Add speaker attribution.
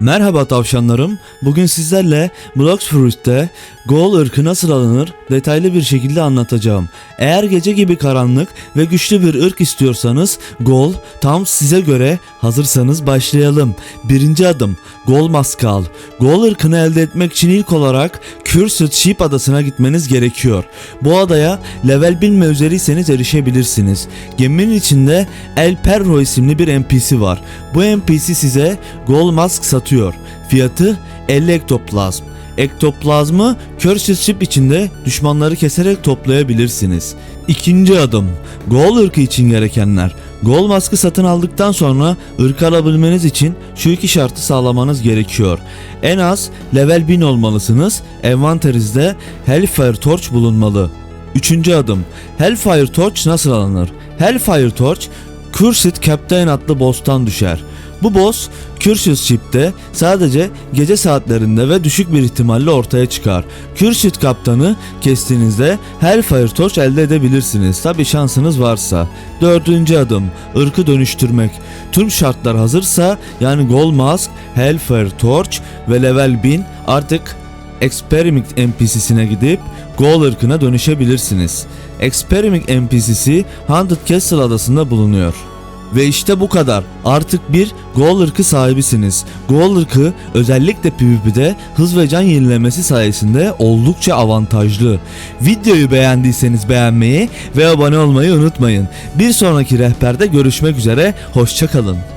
Speaker 1: Merhaba tavşanlarım. Bugün sizlerle Blox Fruit'te Gol ırkı nasıl alınır detaylı bir şekilde anlatacağım. Eğer gece gibi karanlık ve güçlü bir ırk istiyorsanız Gol tam size göre hazırsanız başlayalım. Birinci adım Gol maskı al. Gol ırkını elde etmek için ilk olarak Cursed Sheep adasına gitmeniz gerekiyor. Bu adaya level 1000 ve üzeriyseniz erişebilirsiniz. Geminin içinde El Perro isimli bir NPC var. Bu NPC size Gol Mask satıyor. Fiyatı 50 ektoplazm. Ektoplazmı Cursed Ship içinde düşmanları keserek toplayabilirsiniz. İkinci adım. Gol ırkı için gerekenler. Gol maskı satın aldıktan sonra ırkı alabilmeniz için şu iki şartı sağlamanız gerekiyor. En az level 1000 olmalısınız. Envanterinizde Hellfire Torch bulunmalı. Üçüncü adım. Hellfire Torch nasıl alınır? Hellfire Torch Cursed Captain adlı boss'tan düşer. Bu boss Cursed Ship'te sadece gece saatlerinde ve düşük bir ihtimalle ortaya çıkar. Cursed kaptanı kestiğinizde Hellfire Torch elde edebilirsiniz. Tabi şansınız varsa. Dördüncü adım ırkı dönüştürmek. Tüm şartlar hazırsa yani Gold Mask, Hellfire Torch ve level 1000 artık Experiment NPC'sine gidip Gol ırkına dönüşebilirsiniz. Experiment NPC'si Haunted Castle adasında bulunuyor. Ve işte bu kadar. Artık bir Gol ırkı sahibisiniz. Gol ırkı özellikle PvP'de hız ve can yenilemesi sayesinde oldukça avantajlı. Videoyu beğendiyseniz beğenmeyi ve abone olmayı unutmayın. Bir sonraki rehberde görüşmek üzere. Hoşçakalın.